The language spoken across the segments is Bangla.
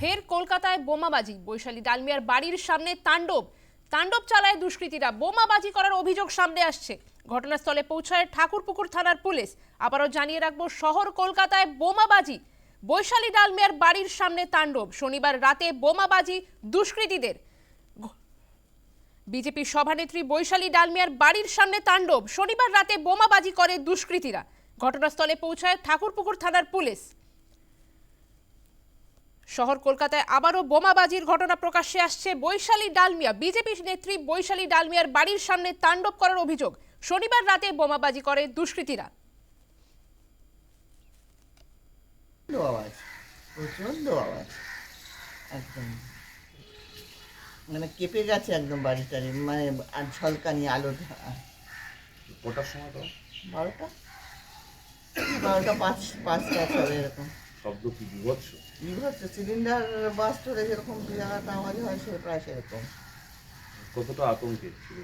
ফের কলকাতায় বোমাবাজি। বৈশালী ডালমিয়ার বাড়ির সামনে তাণ্ডব। তাণ্ডব চালায় দুষ্কৃতীরা। বোমাবাজি করার অভিযোগ সামনে আসছে। ঘটনাস্থলে পৌঁছায় ঠাকুরপুকুর থানার পুলিশ। আবারও জানিয়ে রাখব, শহর কলকাতায় বোমাবাজি। বৈশালী ডালমিয়ার বাড়ির সামনে তাণ্ডব। শনিবার রাতে বোমাবাজি দুষ্কৃতীদের। বিজেপির সভানেত্রী বৈশালী ডালমিয়ার বাড়ির সামনে তাণ্ডব। শনিবার রাতে বোমাবাজি করে দুষ্কৃতীরা। ঘটনাস্থলে পৌঁছায় ঠাকুরপুকুর থানার পুলিশ। শহর কলকাতায় আবারও বোমাবাজির ঘটনা প্রকাশ্যে আসছে। বৈশালী ডালমিয়া বিজেপি নেত্রী বৈশালী ডালমিয়ার বাড়ির সামনে তাণ্ডব করার অভিযোগ। শনিবার রাতে বোমাবাজি করে দুষ্কৃতীরা। আওয়াজ প্রচণ্ড আওয়াজ। একদম। মানে কেঁপে গেছে একদম বাড়িটারি মানে আর ঝলকানি আলো। কটার সময় তো? বারোটা? বারোটা পাঁচ পাঁচটা চলে এরকম। শব্দ কি বিভৎস? বিভৎস সিলিন্ডার বাস চলে যেরকম জায়গাটা আওয়াজ হয় সে প্রায় সেরকম। কতটা আতঙ্কে ছিল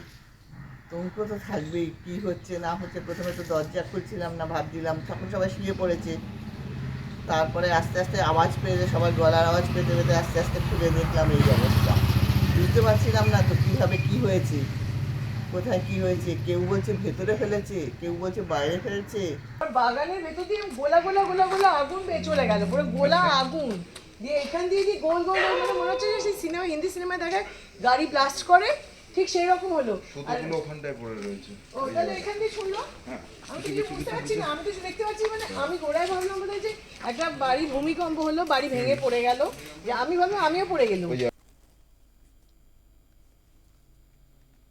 তোমাকে তো থাকবেই কি হচ্ছে না হচ্ছে প্রথমে তো দরজা খুলছিলাম না ভাবছিলাম তখন সবাই শুয়ে পড়েছে। তারপরে আস্তে আস্তে আওয়াজ পেয়ে সবাই গলার আওয়াজ পেতে পেতে আস্তে আস্তে খুলে দেখলাম এই অবস্থা। বুঝতে পারছিলাম না তো কীভাবে কি হয়েছে। কোথায় কি হয়েছে? কেউ বলছে ভেতরে ফেলেছে কেউ বলছে বাইরে ফেলেছে। বাগানের ভেতর দিয়ে গোলা গোলা গোলা গোলা আগুন বেয়ে চলে গেল পুরো গোলা আগুন। দিয়ে এখান দিয়ে দিয়ে গোল গোল গোল মানে মনে হচ্ছে যে সেই সিনেমা হিন্দি সিনেমায় দেখায় গাড়ি ব্লাস্ট করে ঠিক সেই রকম হলো। আর ওখানটায় পড়ে রয়েছে। ও তাহলে এখান দিয়ে শুনলো আমি কিছু বুঝতে পারছি না আমি তো দেখতে পাচ্ছি মানে আমি গোড়ায় ভাবলাম বোধহয় যে একটা বাড়ি ভূমিকম্প হলো বাড়ি ভেঙে পড়ে গেল। যে আমি ভাবলাম আমিও পড়ে গেলাম।